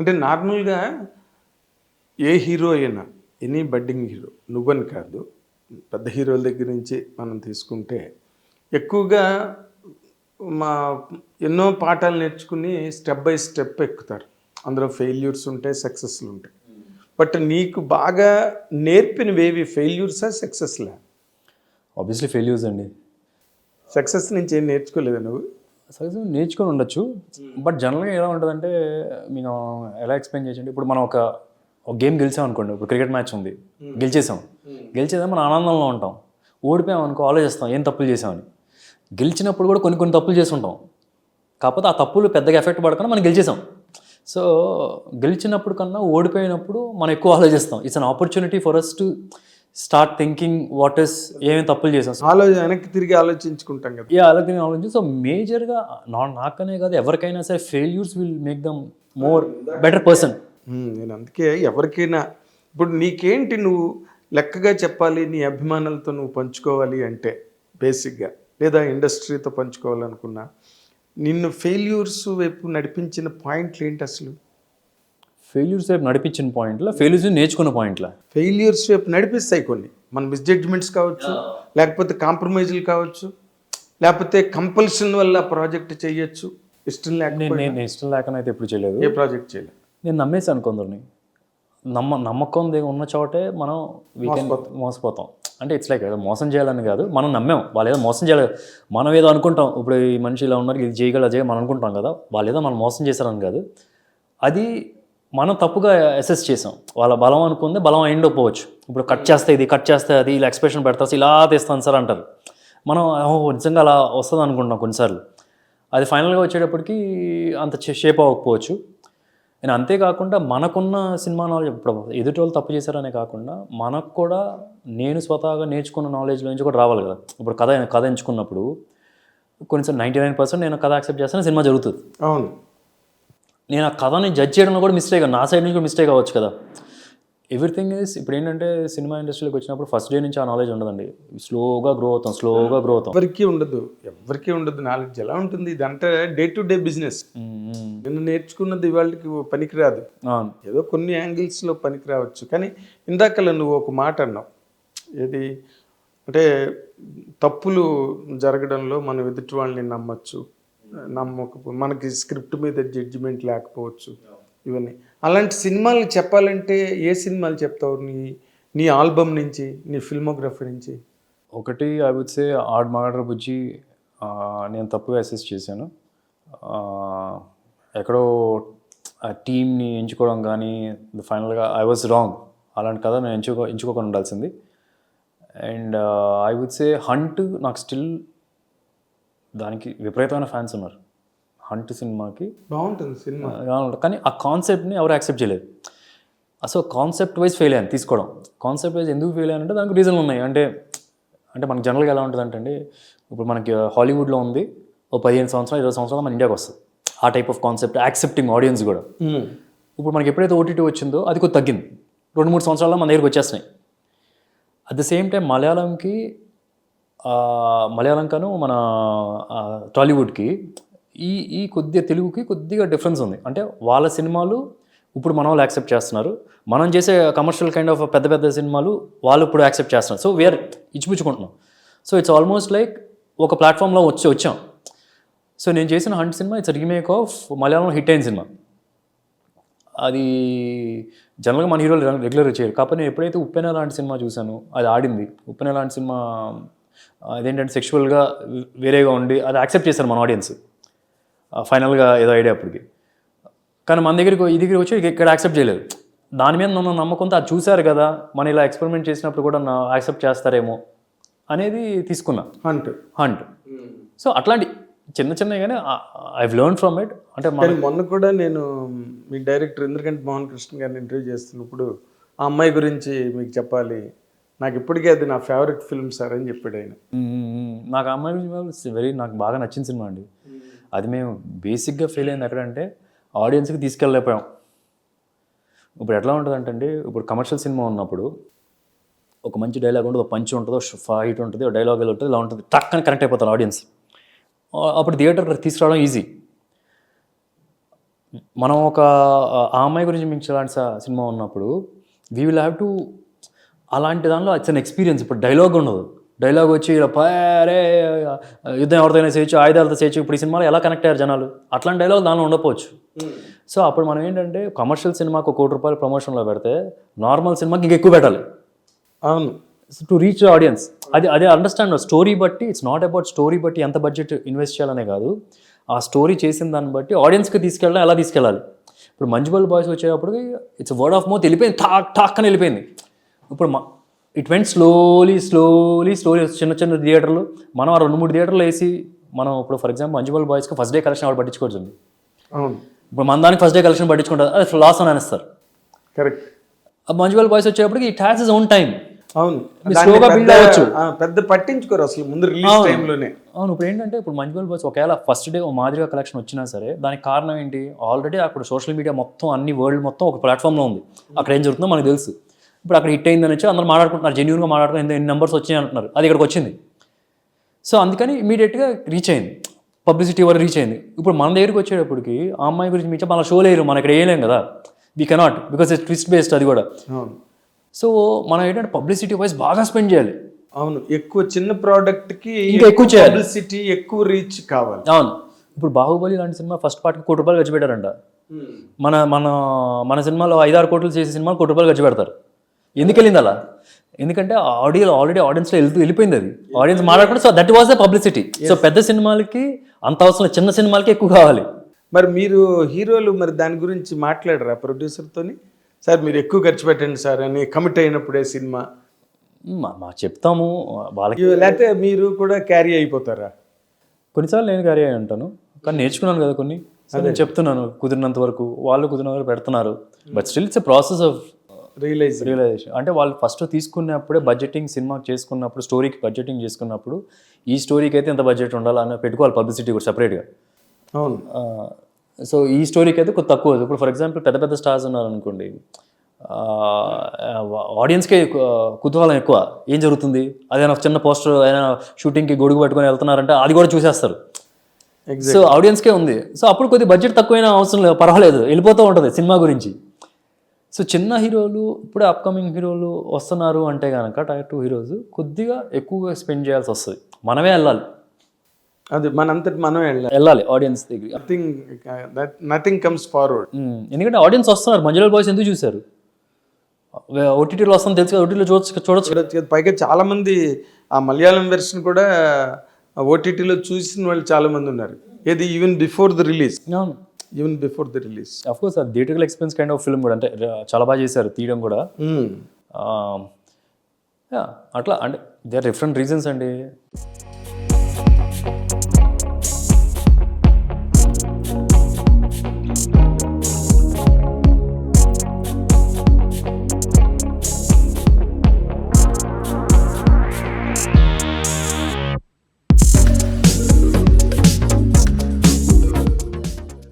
అంటే నార్మల్గా ఏ హీరో అయినా ఎనీ బడ్డింగ్ హీరో నువ్వని కాదు పెద్ద హీరోల దగ్గర నుంచి మనం తీసుకుంటే ఎక్కువగా మా ఎన్నో పాఠాలు నేర్చుకుని స్టెప్ బై స్టెప్ ఎక్కుతారు. అందులో ఫెయిల్యూర్స్ ఉంటాయి సక్సెస్లు ఉంటాయి. బట్ నీకు బాగా నేర్పినవేవి ఫెయిల్యూర్సా సక్సెస్లా? ఆబ్వియస్లీ ఫెయిల్యూర్స్ అండి. సక్సెస్ నుంచి ఏం నేర్చుకోలేదా నువ్వు? సక్సెస్ నేర్చుకొని ఉండొచ్చు. బట్ జనరల్గా ఎలా ఉంటుందంటే మీకు ఎలా ఎక్స్ప్లెయిన్ చేయండి ఇప్పుడు మనం ఒక ఒక గేమ్ గెలిచాం అనుకోండి ఇప్పుడు క్రికెట్ మ్యాచ్ ఉంది గెలిచేసాం. గెలిచేదా మనం ఆనందంలో ఉంటాం. ఓడిపోయాం అనుకో ఆలోచిస్తాం ఏం తప్పులు చేసామని గెలిచినప్పుడు కూడా కొన్ని కొన్ని తప్పులు చేసి ఉంటాం కాకపోతే ఆ తప్పులు పెద్దగా ఎఫెక్ట్ పడకుండా మనం గెలిచేసాం. సో గెలిచినప్పుడు కన్నా ఓడిపోయినప్పుడు మనం ఎక్కువ ఆలోచిస్తాం. It's an opportunity for us to start thinking what is ఏమేమి తప్పులు చేసాం ఆలోచన వెనక్కి తిరిగి ఆలోచించుకుంటాం కదా. ఈ అలాగే ఆలోచించి సో మేజర్గా నా నాకనే కాదు ఎవరికైనా సరే failures will make them more better person నేను అందుకే ఎవరికైనా ఇప్పుడు నీకేంటి నువ్వు లెక్కగా చెప్పాలి నీ అభిమానులతో నువ్వు పంచుకోవాలి అంటే బేసిక్గా లేదా ఇండస్ట్రీతో పంచుకోవాలనుకున్నా నిన్ను ఫెయిల్యూర్స్ వైపు నడిపించిన పాయింట్లు ఏంటి అసలు? ఫెయిల్యూర్స్ వైపు నడిపించిన పాయింట్లో ఫెయిల్యూర్స్ నేర్చుకున్న పాయింట్లా? ఫెయిల్యూర్స్ వైపు నడిపిస్తాయి కొన్ని. మన మిస్జడ్జ్మెంట్స్ కావచ్చు లేకపోతే కాంప్రమైజులు కావచ్చు లేకపోతే కంపల్షన్ వల్ల ప్రాజెక్ట్ చేయొచ్చు ఇష్టం లేకపోతే నేను ఇష్టం లేకనైతే ఎప్పుడు చేయలేదు. ఏ ప్రాజెక్ట్ చేయలేదు. నేను నమ్మేశాను కొందరిని. నమ్మ నమ్మకం ఉన్న చోటే మనం వీకెండ్ మోసపోతాం. అంటే ఇట్స్ లైక్ ఏదో మోసం చేయాలని కాదు మనం నమ్మాం. వాళ్ళు ఏదో మోసం చేయాలి. మనం ఏదో అనుకుంటాం. ఇప్పుడు ఈ మనిషి ఇలా ఉన్నారు ఇది చేయగల చేయ మనం అనుకుంటాం కదా. వాళ్ళు ఏదో మనం మోసం చేశారని కాదు. అది మనం తప్పుగా అసెస్ చేసాం. వాళ్ళ బలం అనుకుంది బలం అయిండకపోవచ్చు. ఇప్పుడు కట్ చేస్తే ఇది కట్ చేస్తే అది ఇలా ఎక్స్ప్రెషన్ పెడతారు ఇలా తెస్తాను సార్ అంటారు. మనం నిజంగా అలా వస్తుంది అనుకుంటున్నాం కొన్నిసార్లు. అది ఫైనల్గా వచ్చేటప్పటికి అంత షేప్ అవ్వకపోవచ్చు. నేను అంతేకాకుండా మనకున్న సినిమా నాలెడ్జ్ ఇప్పుడు ఎదుటి వాళ్ళు తప్పు చేశారనే కాకుండా మనకు కూడా నేను స్వతహాగా నేర్చుకున్న నాలెడ్జ్లో నుంచి కూడా రావాలి కదా. ఇప్పుడు కథ కథ ఎంచుకున్నప్పుడు కొన్నిసార్లు నైంటీ నైన్ పర్సెంట్ నేను కథ యాక్సెప్ట్ చేస్తాను సినిమా జరుగుతుంది. అవును. నేను ఆ కథని జడ్జ్ చేయడంలో కూడా మిస్టేక్ నా సైడ్ నుంచి కూడా మిస్టేక్ అవ్వచ్చు కదా. ఎవ్రీథింగ్ ఇస్ ఇప్పుడు ఏంటంటే సినిమా ఇండస్ట్రీలోకి వచ్చినప్పుడు ఫస్ట్ డే నుంచి ఆ నాలెడ్జ్ ఉండదండి. స్లోగా గ్రో అవుతాం స్లోగా గ్రో అవుతాం. ఎవరికి ఉండదు ఎవరికి ఉండదు నాలెడ్జ్ ఎలా ఉంటుంది? ఇది అంటే డే టు డే బిజినెస్. నిన్ను నేర్చుకున్నది ఇవాళకి పనికిరాదు. ఏదో కొన్ని యాంగిల్స్లో పనికి రావచ్చు కానీ ఇందాకలా నువ్వు ఒక మాట అన్నావు. ఏది? అంటే తప్పులు జరగడంలో మనం ఎదుటి వాళ్ళని నమ్మచ్చు. నమ్మక మనకి స్క్రిప్ట్ మీద జడ్జిమెంట్ లేకపోవచ్చు. ఇవన్నీ. అలాంటి సినిమాలు చెప్పాలంటే ఏ సినిమాలు చెప్తావు? నీ నీ ఆల్బమ్ నుంచి నీ ఫిల్మోగ్రఫీ నుంచి? ఒకటి ఐ వుడ్ సే ఆడ్ మాడర్ బుజ్జి నేను తప్పుగా అసెస్ చేశాను. ఎక్కడో ఆ టీమ్ని ఎంచుకోవడం కానీ ఫైనల్గా ఐ వాజ్ రాంగ్ అలాంటి కథ నేను ఎంచుకో ఎంచుకోకుండా ఉండాల్సింది. And I would say Hunt నాకు స్టిల్ దానికి విపరీతమైన ఫ్యాన్స్ ఉన్నారు. హంట్ సినిమాకి బాగుంటుంది సినిమా. కానీ ఆ కాన్సెప్ట్ని ఎవరు యాక్సెప్ట్ చేయలేదు. అసలు కాన్సెప్ట్ వైజ్ ఫెయిల్ అయ్యాను తీసుకోవడం. కాన్సెప్ట్ వైజ్ ఎందుకు ఫెయిల్ అయ్యానంటే దానికి రీజన్లు ఉన్నాయి. అంటే అంటే మనకి జనరల్గా ఎలా ఉంటుంది అంటే ఇప్పుడు మనకి హాలీవుడ్లో ఉంది ఓ పదిహేను సంవత్సరాలు ఇరవై సంవత్సరాలు మన ఇండియాకి వస్తుంది. ఆ type of concept accepting audience కూడా. ఇప్పుడు మనకి ఎప్పుడైతే ఓటీటీ వచ్చిందో అది కొద్ది తగ్గింది. రెండు మూడు సంవత్సరాల్లో మన దగ్గరికి వచ్చేస్తున్నాయి. అట్ ద సేమ్ టైం మలయాళంకి మలయాళంకను మలయాళం మన టాలీవుడ్కి ఈ ఈ కొద్దిగా తెలుగుకి కొద్దిగా డిఫరెన్స్ ఉంది. అంటే వాళ్ళ సినిమాలు ఇప్పుడు మన వాళ్ళు యాక్సెప్ట్ చేస్తున్నారు. మనం చేసే కమర్షియల్ కైండ్ ఆఫ్ పెద్ద పెద్ద సినిమాలు వాళ్ళు ఇప్పుడు యాక్సెప్ట్ చేస్తున్నారు. సో వీఆర్ ఇచ్చిపుచ్చుకుంటున్నాం. సో ఇట్స్ ఆల్మోస్ట్ లైక్ ఒక ప్లాట్ఫామ్లో వచ్చి వచ్చాం. సో నేను చేసిన Hunt cinema it's remake of Malayalam hit అయిన సినిమా. అది జనరల్గా మన హీరోలు రెగ్యులర్గా చేయరు. కాకపోతే నేను ఎప్పుడైతే ఉప్పెన లాంటి సినిమా చూశాను అది ఆడింది. ఉప్పెన లాంటి సినిమా అదేంటంటే సెక్షువల్గా వేరేగా ఉండి అది యాక్సెప్ట్ చేశారు మన ఆడియన్స్ ఫైనల్గా ఏదో ఐడియా అప్పటికి. కానీ మన దగ్గరికి ఈ దగ్గరికి వచ్చి ఇక్కడ యాక్సెప్ట్ చేయలేదు. దాని మీద నన్ను నమ్మకంతో అది చూశారు కదా మనం ఇలా ఎక్స్పెరిమెంట్ చేసినప్పుడు కూడా నా యాక్సెప్ట్ చేస్తారేమో అనేది తీసుకున్నా. అంటూ హంట్ సో అట్లాంటి చిన్న చిన్నగానే ఐ లెర్న్ ఫ్రమ్ ఇట్ అంటే మన కానీ మొన్న కూడా నేను మీ డైరెక్టర్ ఇంద్రకంట్ మోహన్ కృష్ణ గారిని ఇంటర్వ్యూ చేస్తున్నప్పుడు ఆ అమ్మాయి గురించి మీకు చెప్పాలి నాకు ఇప్పటికే అది నా ఫేవరెట్ ఫిల్మ్ సార్ అని చెప్పాడు ఆయన నాకు అమ్మాయి వెరీ నాకు బాగా నచ్చిన సినిమా అండి. అది మేము బేసిక్గా ఫెయిల్ అయింది ఎక్కడంటే ఆడియన్స్కి తీసుకెళ్ళలేకపోయాం. ఇప్పుడు ఎట్లా ఉంటుంది అంటే ఇప్పుడు కమర్షియల్ సినిమా ఉన్నప్పుడు ఒక మంచి డైలాగ్ ఉంటుంది ఒక పంచ్ ఉంటుంది ఫైట్ ఉంటుంది ఒక డైలాగ్ ఉంటుంది ఇలా ఉంటుంది. టక్కని కనెక్ట్ అయిపోతారు ఆడియన్స్ అప్పుడు థియేటర్ తీసుకురావడం ఈజీ మనం ఒక ఆ అమ్మాయి గురించి మీకు సినిమా ఉన్నప్పుడు వీ విల్ హ్యావ్ టు అలాంటి దానిలో అన్ ఎక్స్పీరియన్స్ ఇప్పుడు డైలాగ్ ఉండదు. డైలాగ్ వచ్చి ఇలా పారే యుద్ధం ఎవరితోనే చేయొచ్చు ఆయుధాలతో చేయొచ్చు. ఇప్పుడు ఈ సినిమాలో ఎలా కనెక్ట్ అయ్యారు జనాలు? అట్లాంటి డైలాగ్ దానిలో ఉండకపోవచ్చు. సో అప్పుడు మనం ఏంటంటే కమర్షియల్ సినిమాకు కోటి రూపాయలు ప్రమోషన్లో పెడితే నార్మల్ సినిమాకి ఇంకా ఎక్కువ పెట్టాలి. అవును. టు రీచ్ ఆడియన్స్ అది అదే అండర్స్టాండ్ స్టోరీ బట్టి ఇట్స్ నాట్ అబౌట్ స్టోరీ బట్టి ఎంత బడ్జెట్ ఇన్వెస్ట్ చేయాలనే కాదు. ఆ స్టోరీ చేసిన దాన్ని బట్టి ఆడియన్స్కి తీసుకెళ్ళడం ఎలా తీసుకెళ్ళాలి? ఇప్పుడు మంజుబల్ బాయ్స్ వచ్చేటప్పటికి ఇట్స్ వర్డ్ ఆఫ్ మౌత్ వెళ్ళిపోయింది. టాక్ టాక్ అని వెళ్ళిపోయింది. ఇప్పుడు it went slowly slowly slowly చిన్న చిన్న థియేటర్లు మనం ఆ రెండు మూడు థియేటర్లు వేసి మనం ఇప్పుడు ఫర్ ఎగ్జాంపుల్ మంజుబల్ బాయ్స్కి ఫస్ట్ డే కలెక్షన్ ఆవిడ పట్టించుకోవచ్చు ఇప్పుడు మన దానికి ఫస్ట్ డే కలెక్షన్ పట్టించుకుంటారు. అది లాస్ అని అనేస్తారు. కరెక్ట్ ఆ మంజుబల్ బాయ్స్ వచ్చేటప్పటికి it has its own time అవును. build పెద్ద- అవ్వచ్చు. పెద్ద పట్టించుకోరు అసలు ముందు రిలీజ్ టైంలోనే అవును ఇప్పుడు ఏంటంటే ఇప్పుడు మంజువల్ బాయ్స్ ఒకవేళ ఫస్ట్ డే మాదిరిగా కలెక్షన్ వచ్చినా సరే దానికి కారణం ఏంటి? ఆల్రెడీ అక్కడ సోషల్ మీడియా మొత్తం అన్ని వరల్డ్ మొత్తం ఒక ప్లాట్ఫామ్లో ఉంది. అక్కడ ఏం జరుగుతుందో మనకు తెలుసు. ఇప్పుడు అక్కడ హిట్ అయిందని వచ్చి అందరూ మాట్లాడుకుంటున్నారు జెన్యున్గా మాట్లాడుకుని ఎన్ని నెంబర్స్ వచ్చినాయి అంటున్నారు. అది ఇక్కడికి వచ్చింది. సో అందుకని ఇమీడియట్గా రీచ్ అయింది. పబ్లిసిటీ వరకు రీచ్ అయింది. ఇప్పుడు మన దగ్గరికి వచ్చేటప్పటికి ఆ అమ్మాయి గురించి మీకు మన షో లేరు మనం ఇక్కడ వేయలేం కదా. We cannot because it's twist based అది కూడా. సో మనం ఏంటంటే పబ్లిసిటీ వైజ్ బాగా స్పెండ్ చేయాలి. అవును. ఎక్కువ చిన్న ప్రోడక్ట్కి ఇంకా ఎక్కువ చేయాలి. పబ్లిసిటీ ఎక్కువ రీచ్ కావాలి. అవును. ఇప్పుడు బాహుబలి లాంటి సినిమా ఫస్ట్ పార్ట్కి కోటి రూపాయలు ఖర్చు పెట్టారంట. మన మన మన సినిమాలో ఐదారు కోట్లు చేసే సినిమాలు కోటి రూపాయలు ఖర్చు పెడతారు. ఎందుకు వెళ్ళింది అలా ఎందుకంటే ఆడియో ఆల్రెడీ ఆడియన్స్లో వెళ్తూ వెళ్ళిపోయింది అది. ఆడియన్స్ మాట్లాడుకుంటే so that was the publicity. So పెద్ద సినిమాలకి అంత అవసరం. చిన్న సినిమాలకి ఎక్కువ కావాలి. మరి మీరు హీరోలు మరి దాని గురించి మాట్లాడరా ప్రొడ్యూసర్ తోని సార్ మీరు ఎక్కువ ఖర్చు పెట్టండి సార్ అని కమిట్ అయినప్పుడే సినిమా. మా చెప్తాము. వాళ్ళకి లేకపోతే మీరు కూడా క్యారీ అయిపోతారా? కొన్నిసార్లు నేను క్యారీ అయి ఉంటాను. కానీ నేర్చుకున్నాను కదా కొన్ని. నేను చెప్తున్నాను కుదిరినంత వరకు. వాళ్ళు కుదిరినంత వరకు పెడుతున్నారు. But still it's a process of realize realization అంటే వాళ్ళు ఫస్ట్ తీసుకున్నప్పుడే బడ్జెటింగ్ సినిమా చేసుకున్నప్పుడు స్టోరీకి బడ్జెటింగ్ చేసుకున్నప్పుడు ఈ స్టోరీకి అయితే ఎంత బడ్జెట్ ఉండాలి అని పెట్టుకోవాలి పబ్లిసిటీ కూడా సపరేట్గా అవును. సో ఈ స్టోరీకి అయితే కొంచెం తక్కువ. ఇప్పుడు ఫర్ ఎగ్జాంపుల్ పెద్ద పెద్ద స్టార్స్ ఉన్నారు అనుకోండి ఆడియన్స్కే కుతూహలం ఎక్కువ. ఏం జరుగుతుంది? అదేనా చిన్న పోస్టర్ అయినా షూటింగ్కి గొడుగు పట్టుకొని వెళ్తున్నారంటే అది కూడా చూసేస్తారు. సో ఆడియన్స్కే ఉంది. సో అప్పుడు కొద్ది బడ్జెట్ తక్కువైనా అవసరం లేదు పర్వాలేదు. వెళ్ళిపోతూ ఉంటుంది సినిమా గురించి. సో చిన్న హీరోలు ఇప్పుడే అప్కమింగ్ హీరోలు వస్తున్నారు అంటే కనుక టైర్ టూ హీరోస్ కొద్దిగా ఎక్కువగా స్పెండ్ చేయాల్సి వస్తుంది. మనమే వెళ్ళాలి. అది మనంతటి మనం వెళ్ళాలి. వెళ్ళాలి ఆడియన్స్ దగ్గర నథింగ్ నథింగ్ కమ్స్ ఫార్వర్డ్ ఎందుకంటే ఆడియన్స్ వస్తున్నారు. మంజుల బాయ్స్ ఎందుకు చూశారు? ఓటీటీలో వస్తుంది తెలుసు ఓటీటీలో చూడొచ్చు చూడొచ్చు పైగా చాలా మంది ఆ మలయాళం వెర్షన్ కూడా ఓటీటీలో చూసిన వాళ్ళు చాలా మంది ఉన్నారు. ఏది even before the release even before the release of course theatrical experience kind of film కూడా అంటే చాలా బాగా చేశారు తీయడం కూడా. ఆ, యా, అట్లా అంటే దే ఆర్ డిఫరెంట్ రీజన్స్ అండి.